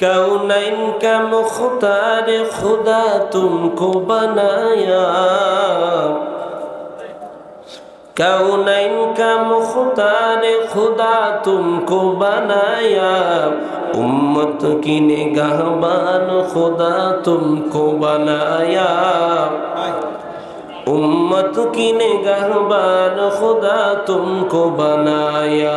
کونین کا مختار خدا تم کو بنایا کونین کا مختار خدا تم کو بنایا امت کی نگہبان خدا تم کو بنایا امت کی نگہبان خدا تم کو بنایا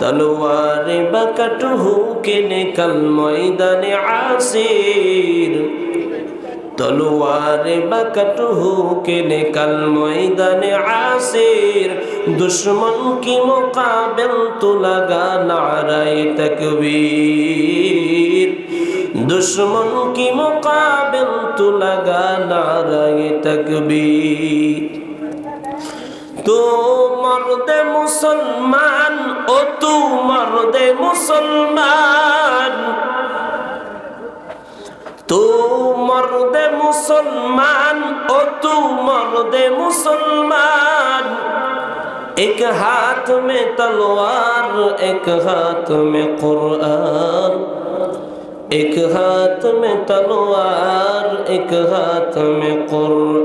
তলোয়ারে বাকাটুহু কেনে কাল ময়দানে আসির। তলোয়ারে বাকাটুহু কেনে কাল ময়দানে আসির। দুশ্মন কি মোকাবেল তো লাগা নারায় তকবীর। দুশ্মন কি মোকাবেল তো লাগা নারায় তকবীর। তো মর্দে মুসলমান ও তোমার দে মুসলমান তোমার দে মুসলমান ও তোমার দে মুসলমান ایک ہاتھ میں تلوار ایک ہاتھ میں قرآن ایک ہاتھ میں تلوار ایک ہاتھ میں قرآن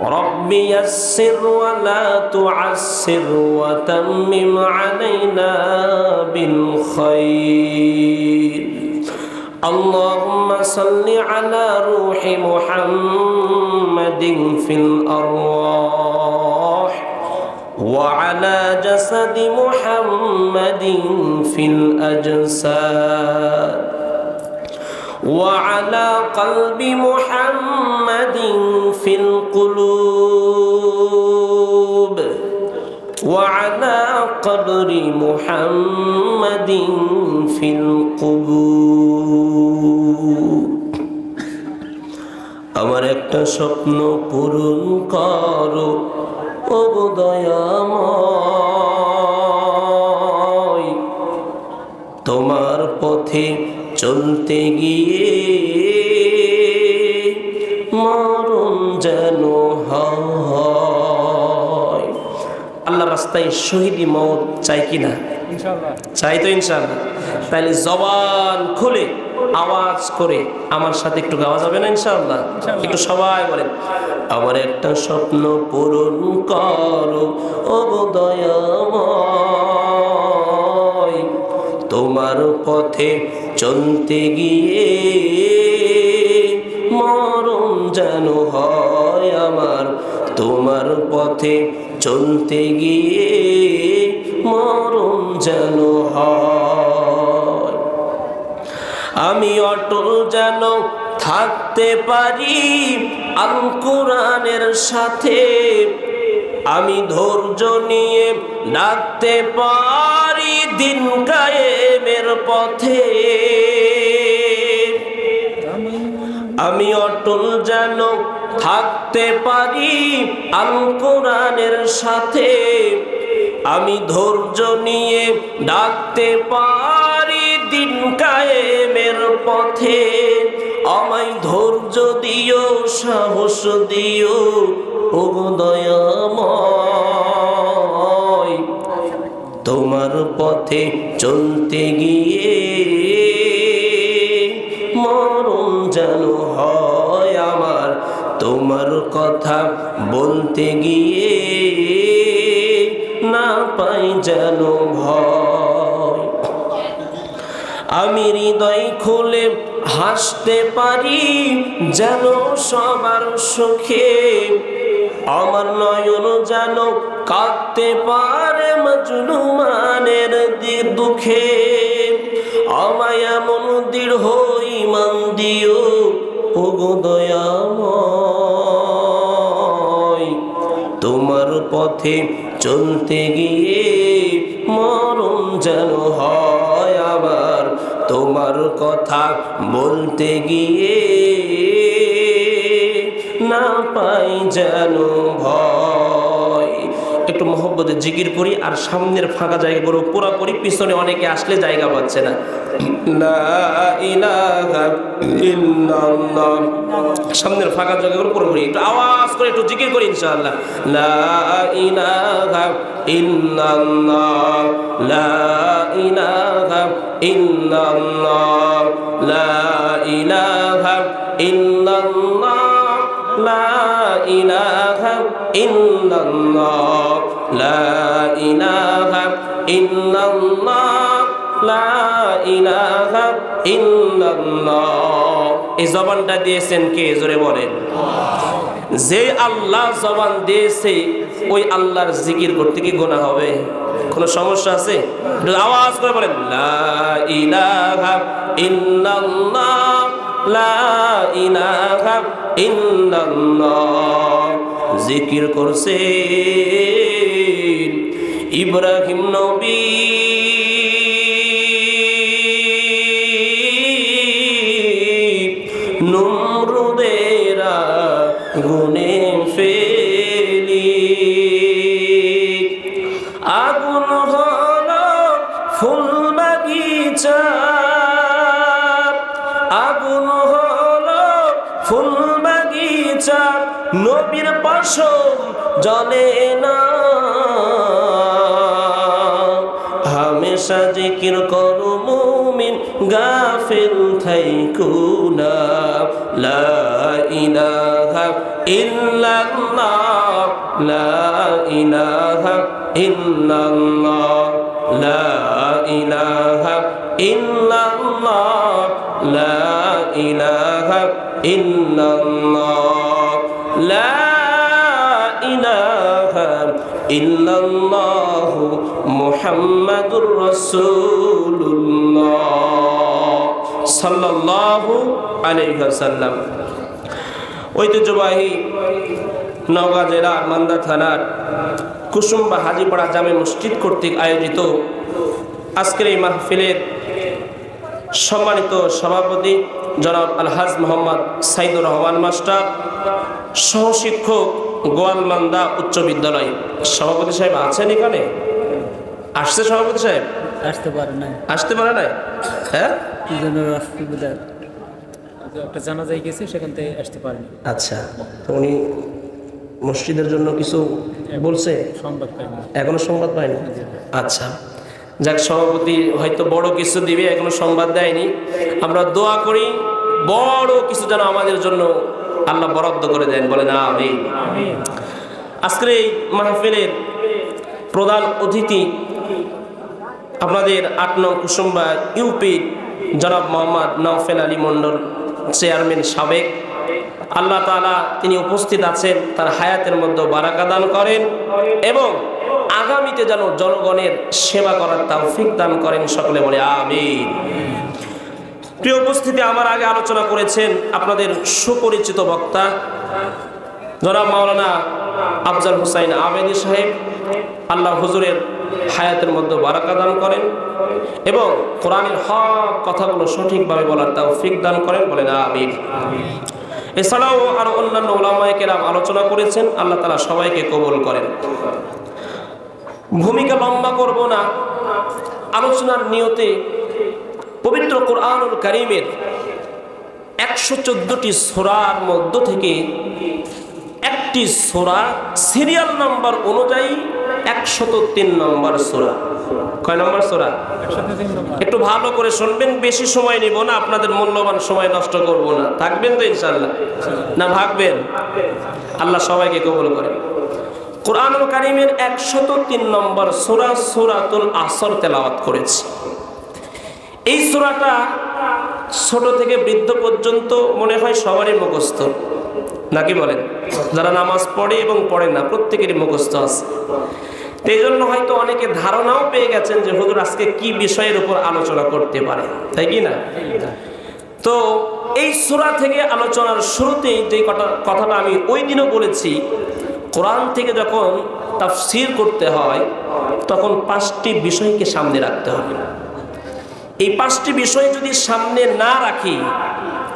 رب يسر ولا تعسر وتمم علينا بالخير اللهم صل على روح محمد في الأرواح وعلى جسد محمد في الأجساد وعلى قلب محمد في القلوب وعلى قبر محمد في القبور আমার একটা স্বপ্ন পূরণ করো ও দয়াময় তোমার পথে চলতে গিয়ে মরণ যেন হয়। আল্লাহ রাস্তায় শহীদি মত চাই কিনা চাই তো ইনশাল্লাহ তাহলে জবান খুলে আওয়াজ করে আমার সাথে একটু গাওয়া যাবে না ইনশাল্লাহ একটু সবাই বলেন আমার একটা স্বপ্ন পূরণ করো ও দয়াময়। তোমার পথে চলতে গিয়ে মরণ যেন হয় আমার। তোমার পথে চলতে গিয়ে মরণ যেন হয়। আমি অটল যেন থাকতে পারি আল কোরআনের সাথে। আমি ধৈর্য নিয়ে ডাকতে পারি দিন কায়েমের পথে। আমি অটল যেন থাকতে পারি আল কোরআনের সাথে। আমি ধৈর্য নিয়ে ডাকতে পারি দিন কায়েমের পথে। আমায় ধৈর্য দিও, সাহস দিও, ও দয়াময়। তোমার পথে চলতে গিয়ে মরণ যেন হয় আমার। তোমার কথা বলতে গিয়ে না পাই যেন আমি হৃদয় খুলে হাসতে পারি যেন সবার সুখে আমার নয়ন যেন কাঁদতে পারে মজলুমানের দুঃখে। আমায় এমন দৃঢ় ইমান দিও তোমার পথে চলতে গিয়ে মরণ যেন হয় আবার। তোমার কথা বলতে গিয়ে না পাই যেন ভয়। একটু মহব্বতে জিকির করি আর সামনের ফাঁকা জায়গা জায়গাগুলো পুরোপুরি পিছনে অনেকে আসলে জায়গা পাচ্ছে না। সামনের ফাঁকা জায়গাগুলো পুরোপুরি একটু আওয়াজ করে একটু জিকির করি ইনশাআল্লাহ। লা ইলাহা ইল্লাল্লাহ। লা লা লা লা এই জবানটা দিয়েছেন কে? জোরে বলেন। যে আল্লাহ জবান দিয়েছে, ওই আল্লাহর জিকির করতে কি গোনা হবে? কোনো সমস্যা আছে? আওয়াজ করে বলেন, লা লা জিকির করছে ইব্রাহিম নবী। নমরুদেরা গুনে ফেলি। আগুন হল ফুল বাগিচা। পশম জলে না। হামেশা জিকির করো মুমিন, গাফিল থাইকুনা। লা ইলাহা ইল্লাল্লাহ, লা ইলাহা ইল্লাল্লাহ, লা ইলাহা ইল্লাল্লাহ, লা ইলাহা ইল্লাল্লাহ, লা ইল্লাল্লাহ মুহাম্মাদুর রাসূলুল্লাহ সাল্লাল্লাহু আলাইহি ওয়াসাল্লাম। ঐতিহ্যবাহী নওগাঁ জেলার মান্দা থানার কুসুম্বা হাজিপাড়া জামে মসজিদ কর্তৃক আয়োজিত আজকের এই মাহফিলের সম্মানিত সভাপতি জনাব আলহাজ মোহাম্মদ সাইদুর রহমান মাস্টার, সহশিক্ষক গোয়ালমান্দা উচ্চ বিদ্যালয়। সভাপতি সাহেব আছেন এখানে? আসছে সভাপতি সাহেব? আসতে পারে না আসতে পারে নাই? হ্যাঁ? কি জন্য অসুবিধা একটা জানাজাই গেছে সেখান থেকে আসতে পারেনি। আচ্ছা তো উনি মসজিদের জন্য কিছু বলছে? সংবাদ পাইনি। এখনও সংবাদ পাইনি আচ্ছা যাক সভাপতি হয়তো বড় কিছু দিবে এখনও সংবাদ দেয়নি। আমরা দোয়া করি বড় কিছু যেন আমাদের জন্য আল্লাহ বরাদ্দ করে দেন বলে না আমি আজকের এই মাহফিলের প্রধান অতিথি আপনাদের আট নং কুসুম্বা ইউপি জনাব মোহাম্মদ নওফেল আলী মণ্ডল চেয়ারম্যান সাবেক। আল্লাহ তাআলা তিনি উপস্থিত আছেন তার হায়াতের মধ্যে বারাকা দান করেন এবং আগামীতে যেন জনগণের সেবা করার তৌফিক দান করেন সকলে বলে আমিন। প্রিয় উপস্থিতি, আমার আগে আলোচনা করেছেন আপনাদের সুপরিচিত বক্তা জনাব মাওলানা আফজাল হুসাইন আবেদি সাহেব। আল্লাহ হুজুরের হায়াতের মধ্যে বারাকা দান করেন এবং কোরআনের হক কথাগুলো সঠিকভাবে বলার তৌফিক দান করেন, বলেন আমিন। এছাড়াও আরও অন্যান্য ওলামায়ে কেরাম আলোচনা করেছেন, আল্লাহ তালা সবাইকে কবুল করেন। ভূমিকা লম্বা করব না, আলোচনার নিয়তে পবিত্র কোরআনুল কারিমের একশো চোদ্দটি সোরার মধ্য থেকে একটি সোরা সিরিয়াল নাম্বার অনুযায়ী একশত তিন নম্বর সোরা। কয় নম্বর সোরা? একটু ভালো করে শুনবেন, বেশি সময় নিব না, আপনাদের মূল্যবান সময় নষ্ট করব না। থাকবেন তো ইনশাল্লাহ না ভাগবেন? আল্লাহ সবাইকে কবল করে কোরআনুল কারিমের একশত তিন নম্বর সোরা সোরাতুল আসর তেলাওয়াত করেছি। এই সোরাটা ছোট থেকে বৃদ্ধ পর্যন্ত মনে হয় সবারই মুখস্থ। নাকি বলেন? যারা নামাজ পড়ে এবং পড়ে না, প্রত্যেকেরই মুখস্থ আছে। এই জন্য হয়তো অনেকে ধারণাও পেয়ে গেছেন যে হুজুর আজকে কি বিষয়ের উপর আলোচনা করতে পারে, তাই কি না? তো এই সূরা থেকে আলোচনার শুরুতেই যে কথা কথাটা আমি ওই দিনও বলেছি, কোরআন থেকে যখন তাফসির করতে হয়, তখন পাঁচটি বিষয়কে সামনে রাখতে হবে। এই পাঁচটি বিষয় যদি সামনে না রাখি,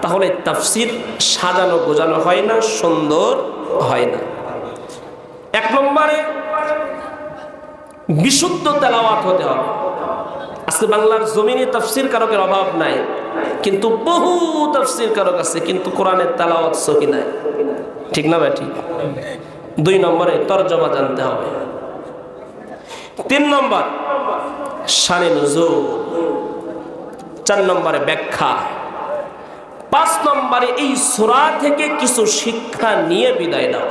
তাহলে তাফসির সাজানো গোজানো হয় না, সুন্দর হয় না। এক নম্বরে, বিশুদ্ধ তেলাওয়াত হতে হবে। আজকে বাংলার জমিনে তফসির কারকের অভাব নাই, কিন্তু বহু তফসির কারক আছে, কিন্তু কোরআনের তেলাওয়াত সহি নাই। ঠিক না ভাই, ঠিক? দুই নম্বরে, তর্জমা জানতে হবে। তিন নম্বর, শানে নজরুল চার নম্বরে ব্যাখ্যা। পাঁচ নম্বরে এই সুরা থেকে কিছু শিক্ষা নিয়ে বিদায় দাও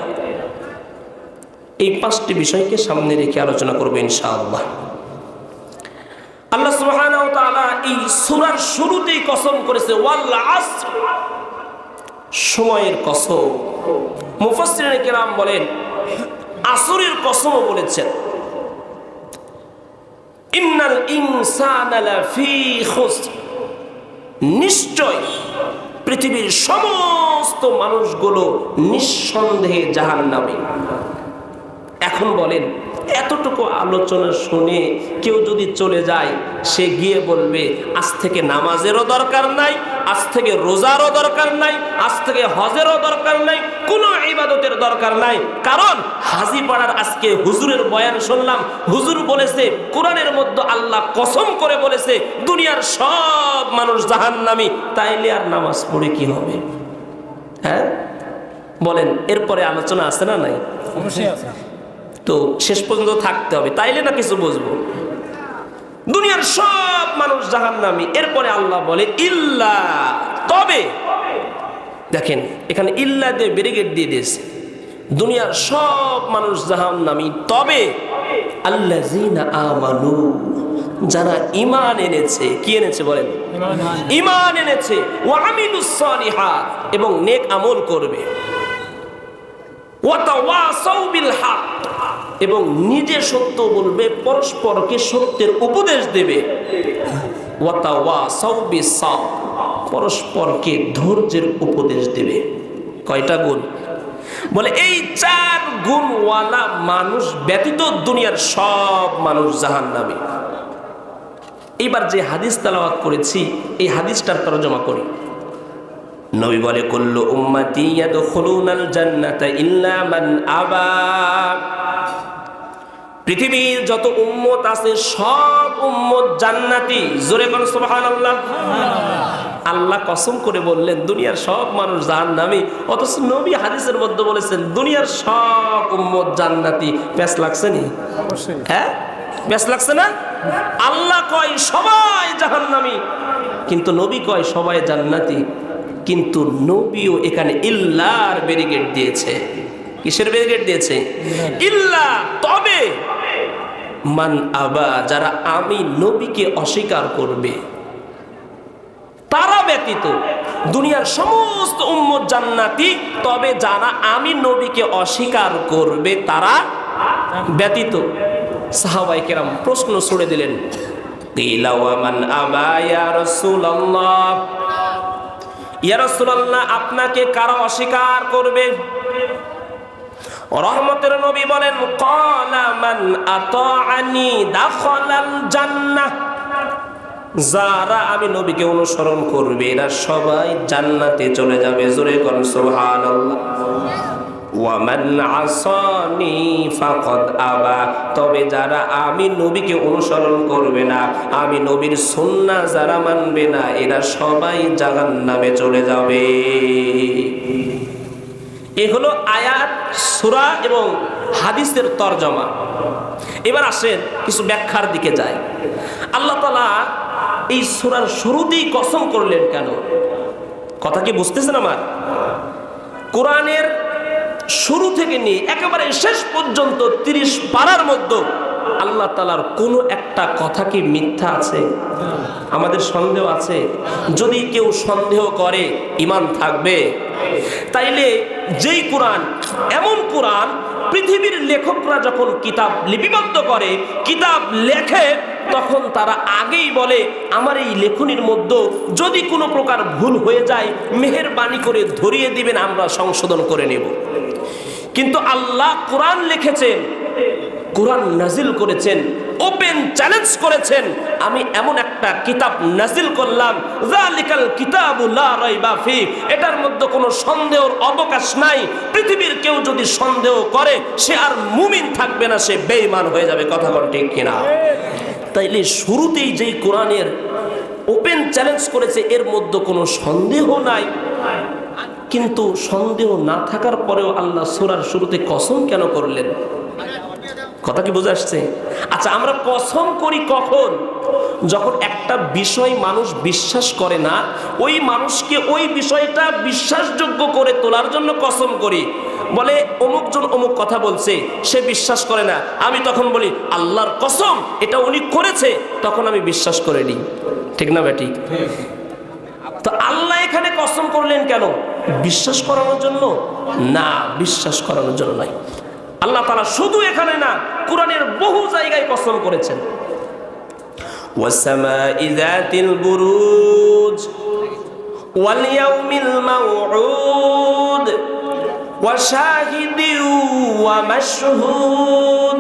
এই পাঁচটি বিষয়কে সামনে রেখে আলোচনা করব ইনশাআল্লাহ। আল্লাহ সুবহানাহু ওয়া তাআলা এই সূরার শুরুতেই কসম করেছে, ওয়াল আসর। সময়ের কসম। মুফাসসিরিন কিরাম বলেন, আসরের কসমও বলেছেন। ইন্নাল ইনসানা লাফি খুসর। নিশ্চয় পৃথিবীর সমস্ত মানুষগুলো নিঃসন্দেহে জাহান নামে এখন বলেন এতটুকু আলোচনা শুনে কেউ যদি চলে যায়, সে গিয়ে বলবে, আজ থেকে নামাজেরও দরকার নাই, আজ থেকে রোজারও দরকার নাই, আজ থেকে হজেরও দরকার নাই, কোনো ইবাদতের দরকার নাই। কারণ হাজি পাড়ার আজকে হুজুরের বয়ান শুনলাম, হুজুর বলেছে, কোরআনের মধ্যে আল্লাহ কসম করে বলেছে, দুনিয়ার সব মানুষ জাহান্নামী, তাইলে আর নামাজ পড়ে কি হবে? হ্যাঁ? বলেন, এরপরে আলোচনা আছে না নাই? অবশ্যই আছে। তো শেষ পর্যন্ত থাকতে হবে, তাইলে না কিছু বুঝব? দুনিয়ার সব মানুষ জাহান নামি এরপরে আল্লাহ বলে, ইল্লা। তবে, দেখেন, এখানে ইল্লা দিয়ে ব্যারিকেড দিয়ে দিয়েছে। দুনিয়ার সব মানুষ জাহান নামি তবে আল্লাহ আমানু, যারা ইমান এনেছে, কি এনেছে বলেন? ইমান এনেছে। এবং নেক আমল করবে। হক এবং নিজে সত্য বলবে, পরস্পরকে সত্যের উপদেশ দেবে। পরস্পরকে ধৈর্যের উপদেশ দেবে। কয়টা গুণ? বলে, এই চার গুণওয়ালা মানুষ ব্যতীত দুনিয়ার সব মানুষ জাহান জাহান্নামী। এইবার যে হাদিস তালাওয়াত করেছি, এই হাদিসটার তরজমা করি। নবী বলে কুল্লু উম্মতি ইয়াদখুলুনাল জান্নাতা ইল্লা মান আবা। পৃথিবীর যত উম্মত আছে সব উম্মত জান্নাতি। জোরে কোন সুবহানাল্লাহ। আল্লাহ কসম করে বললেন দুনিয়ার সব মানুষ জাহান্নামী। অথচ নবী হাদিসের মধ্যে বলেছেন দুনিয়ার সব উম্মত জান্নাতি। প্যাস লাগছে নি? হ্যাঁ? ব্যাস লাগছে না? আল্লাহ কয় সবাই জাহান্নামী। কিন্তু নবী কয় সবাই জান্নাতি। কিন্তু নবীও এখানে ইল্লার ব্যারিকেড দিয়েছে। কিসের ব্যারিকেড দিয়েছে? ইল্লা, তবে মান আবা, যারা আমি নবীকে অস্বীকার করবে, তারা ব্যতীত দুনিয়ার সমস্ত উম্মত জান্নাতি, তবে যারা আমি নবীকে অস্বীকার করবে, তারা ব্যতীত। সাহাবাই কেরাম প্রশ্ন ছুড়ে দিলেন, "কিলা ওয়া মান আবা ইয়া রাসূলুল্লাহ?" ইয়া রাসূলুল্লাহ, আপনাকে কারও অস্বীকার করবে? রহমতের নবী বলেন কলামান মান আতাআনি দাখালাল যারা আমি নবীকে অনুসরণ করবে, এরা সবাই জান্নাতে চলে যাবে। জোরে সুবহানাল্লাহ। ওয়ামান আসানি ফাকাদ আবা। তবে যারা আমি নবীকে অনুসরণ করবে না, আমি নবীর সুন্নাহ যারা মানবে না, এরা সবাই জাহান্নামে চলে যাবে। এ হলো আয়াত, সূরা এবং হাদিসের তরজমা। এবার আসেন কিছু ব্যাখ্যার দিকে যায় আল্লাহ তাআলা এই সুরার শুরুতেই কসম করলেন কেন? কথা কি বুঝতেছেন আমার? কোরআনের শুরু থেকে নিয়ে একেবারে শেষ পর্যন্ত তিরিশ পারার মধ্যে আল্লাহ তালার কোনো একটা কথা কি মিথ্যা আছে? আমাদের সন্দেহ আছে। যদি কেউ সন্দেহ করে ইমান থাকবে। তাইলে যেই কোরআন, এমন কোরআন পৃথিবীর লেখকরা যখন কিতাব লিপিবদ্ধ করে, কিতাব লেখে, তখন তারা আগেই বলে, আমার এই লেখনির মধ্যে যদি কোনো প্রকার ভুল হয়ে যায়, মেহেরবানি করে ধরিয়ে দিবেন, আমরা সংশোধন করে নেব। কিন্তু আল্লাহ কোরআন লিখেছেন, কোরআন নাজিল করেছেন, ওপেন চ্যালেঞ্জ করেছেন, আমি এমন একটা কিতাব নাজিল করলাম জালিকাল কিতাবু লা রাইবা ফি, এটার মধ্যে কোনো সন্দেহর অবকাশ নাই, পৃথিবীর কেউ যদি সন্দেহ করে, সে আর মুমিন থাকবে না, সে বেঈমান হয়ে যাবে, কথা কোন ঠিক কিনা? তাইলে শুরুতেই যেই কোরআনের ওপেন চ্যালেঞ্জ করেছে, এর মধ্যে কোনো সন্দেহ নাই। কিন্তু সন্দেহ না থাকার পরেও আল্লাহ সুরার শুরুতে কসম কেন করলেন? কথা কি বুঝে আসছে? আচ্ছা আমরা কসম করি কখন? যখন একটা বিষয় মানুষ বিশ্বাস করে না, ওই মানুষকে ওই বিষয়টা বিশ্বাসযোগ্য করে তোলার জন্য কসম করি। বলে অমুকজন অমুক কথা বলছে, সে বিশ্বাস করে না। আমি তখন বলি, আল্লাহর কসম, এটা উনি করেছে। তখন আমি বিশ্বাস করে নিই। ঠিক না ব্যাটি তো আল্লাহ এখানে কসম করলেন কেন বিশ্বাস করানোর জন্য না বিশ্বাস করানোর জন্য নয় আল্লাহ তালা শুধু এখানে না কোরআনের বহু জায়গায় কসম করেছেন والسماء ذات البروج واليوم الموعود وشاهد ومشهود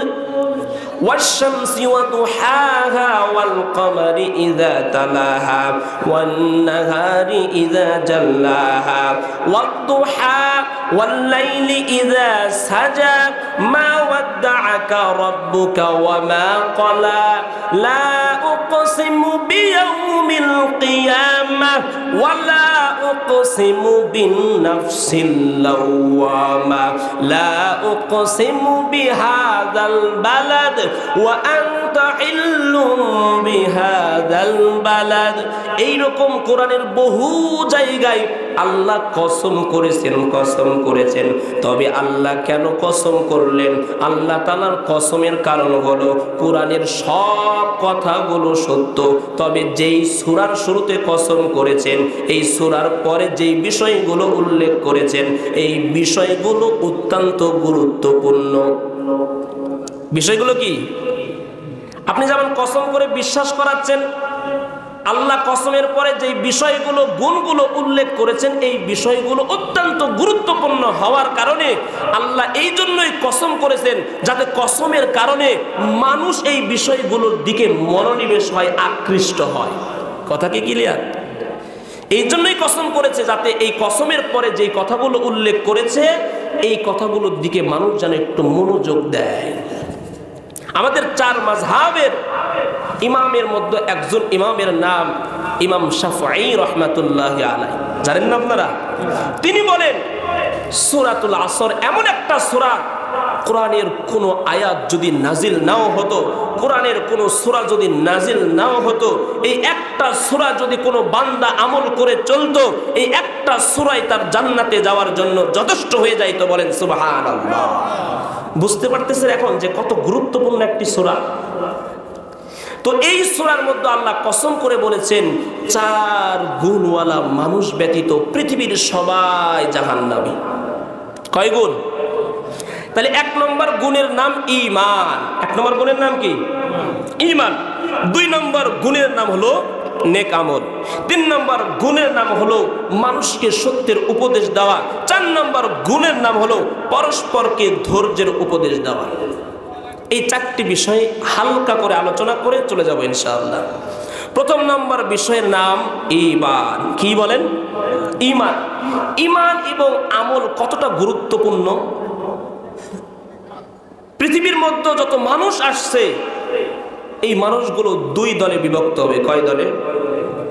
والشمس وضحاها والقمر إذا تلاها والنهار إذا جلاها والضحى والليل إذا سجى ما ودعك ربك وما قلى لا أقسم بيوم القيامة ولا أقسم بالنفس اللوامة لا أقسم بهذا البلد وأنت حل بهذا البلد এইরকম কোরআনের বহু জায়গায় আল্লাহ কসম করেছেন কসম করেছেন। তবে আল্লাহ কেন কসম করলেন? আল্লাহ তালার কসমের কারণ হলো কোরআনের সব কথাগুলো সত্য। তবে যেই সুরার শুরুতে কসম করেছেন, এই সুরার পরে যেই বিষয়গুলো উল্লেখ করেছেন, এই বিষয়গুলো অত্যন্ত গুরুত্বপূর্ণ। বিষয়গুলো কি? আপনি যেমন কসম করে বিশ্বাস করাচ্ছেন, আল্লাহ কসমের পরে যে বিষয়গুলো, গুণগুলো উল্লেখ করেছেন, এই বিষয়গুলো অত্যন্ত গুরুত্বপূর্ণ হওয়ার কারণে আল্লাহ এই জন্যই কসম করেছেন যাতে কসমের কারণে মানুষ এই বিষয়গুলোর দিকে মনোনিবেশ হয়, আকৃষ্ট হয়। কথা কি ক্লিয়ার এই জন্যই কসম করেছে যাতে এই কসমের পরে যেই কথাগুলো উল্লেখ করেছে, এই কথাগুলোর দিকে মানুষ যেন একটু মনোযোগ দেয়। আমাদের চার মাঝহাবের ইমামের মধ্যে একজন ইমামের নাম ইমাম শাফাই রহমাতুল্লাহ আলাই জানেন না আপনারা? তিনি বলেন, সুরাতুল আসর এমন একটা সুরা, কোরআনের কোনো আয়াত যদি নাজিল নাও হতো, কোরআনের কোনো সুরা যদি নাজিল নাও হতো, এই একটা সুরা যদি কোনো বান্দা আমল করে চলতো, এই একটা সুরাই তার জান্নাতে যাওয়ার জন্য যথেষ্ট হয়ে যাইতো বলেন সুবাহান বুঝতে পারতেছেন এখন যে কত গুরুত্বপূর্ণ একটি সোরা? তো এই সুরার মধ্যে আল্লাহ কসম করে বলেছেন, চার গুণওয়ালা মানুষ ব্যতীত পৃথিবীর সবাই জাহান্নামী। কয় গুণ? তাহলে এক নম্বর গুণের নাম ইমান এক নম্বর গুণের নাম কি? ইমান দুই নম্বর গুণের নাম হলো নেক আমল। তিন নম্বর গুণের নাম হলো মানুষকে সত্যের উপদেশ দেওয়া। চার নম্বর গুণের নাম হলো পরস্পরকে ধৈর্যের উপদেশ দেওয়া। এই চারটি বিষয়ে হালকা করে আলোচনা করে চলে যাব ইনশাআল্লাহ। প্রথম নম্বর বিষয়ের নাম ইমান কি বলেন? ইমান ইমান এবং আমল কতটা গুরুত্বপূর্ণ? পৃথিবীর মধ্যে যত মানুষ আসছে, এই মানুষগুলো দুই দলে বিভক্ত হবে। কয় দলে?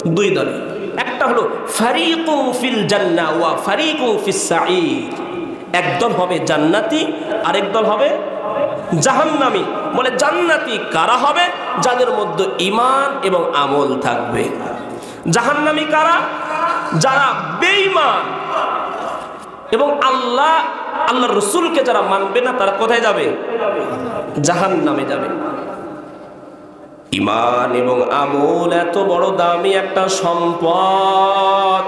দুই দলে। একটা হলো ফারিকুম ফিল জান্না ওয়া ফারিকুম ফিস সাঈদ। একদল হবে জান্নাতি, আরেক দল হবে জাহান্নামি। বলে, জান্নাতি কারা হবে? যাদের মধ্যে ইমান এবং আমল থাকবে। জাহান্নামি কারা? যারা বেঈমান। এবং আল্লাহ আল্লাহ রসুলকে যারা মানবে না, তারা কোথায় যাবে? জাহান নামে যাবে। ইমান এবং আমল এত বড় দামি একটা সম্পদ।